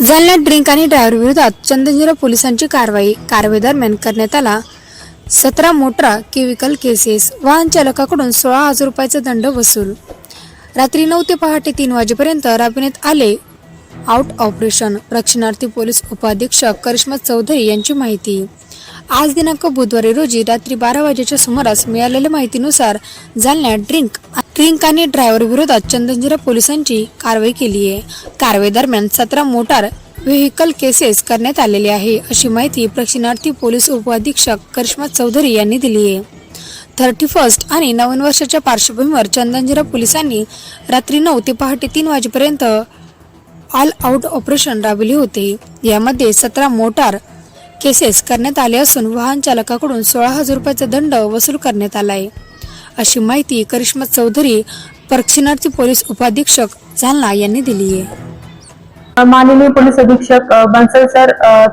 जालन्यात ड्रिंक आणि ड्रायव्हर विरोधात चंदनजिरा पोलिसांची कारवाई. कारवाई दरम्यान करण्यात आला सतरा मोटरा केमिकल केसेस. वाहन चालकाकडून सोळा हजार रुपयाचा दंड वसूल. रात्री नऊ ते पहाटे तीन वाजेपर्यंत राबविण्यात आले आउट ऑपरेशन. रक्षणार्थी पोलीस उपाधीक्षक करिश्मा चौधरी यांची माहिती. आज दिनांक बुधवारी रोजी रात्री बारा वाजेच्या सुमारास मिळालेल्या माहितीनुसार जालन्यात ड्रिंक ड्रिंक आणि ड्रायव्हर विरोधात चंदनजिरा पोलिसांची कारवाई केली आहे. कारवाई दरम्यान सतरा मोटार व्हेकल केसेस करण्यात आलेले आहे अशी माहिती प्रशिक्षणार्थी पोलीस उपअधीक्षक करिश्मा चौधरी यांनी दिली आहे. थर्टी फर्स्ट आणि नवीन वर्षाच्या पार्श्वभूमीवर चंदनजिरा पोलिसांनी रात्री नऊ ते पहाटे तीन वाजेपर्यंत ऑल आउट ऑपरेशन राबविले होते. यामध्ये सतरा मोटार केसेस करण्यात आले असून वाहन चालकाकडून सोळा हजार रुपयाचा दंड वसूल करण्यात आला आहे अशी माहिती करिश्मा चौधरी प्रशिक्षणार्थी पोलीस उपाधीक्षक जालना यांनी दिली आहे. माननीय पोलीस अधीक्षक बन्सल सर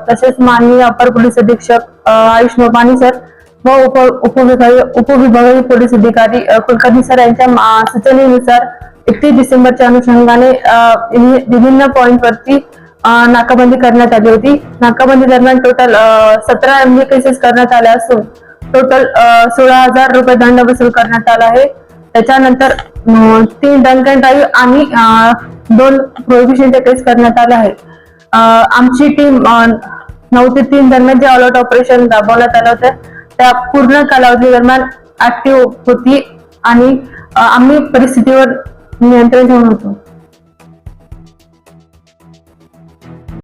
तसेच माननीय अपर पोलीस अधीक्षक आयुष नोपानी सर व उप उपविभागीय उपविभागीय पोलीस अधिकारी कुलकर्णी सर यांच्या सूचनेनुसार एकतीस डिसेंबरच्या अनुषंगाने विभिन्न पॉइंटवरती वरती नाकाबंदी करण्यात आली होती. नाकाबंदी दरम्यान टोटल सतरा एम केसेस करण्यात आल्या असून टोटल सोळा हजार रुपये दंड वसूल करण्यात आला आहे. त्याच्यानंतर तीन ड्रंक अँड ड्राईव्ह आणि दोन प्रोहिबिशनचे केस करण्यात आले आहे आमची टीम नऊ ते तीन दरम्यान जे ऑल आउट ऑपरेशन राबवण्यात आलं होतं त्या पूर्ण कालावधी दरम्यान ऍक्टिव्ह होती आणि आम्ही परिस्थितीवर mientras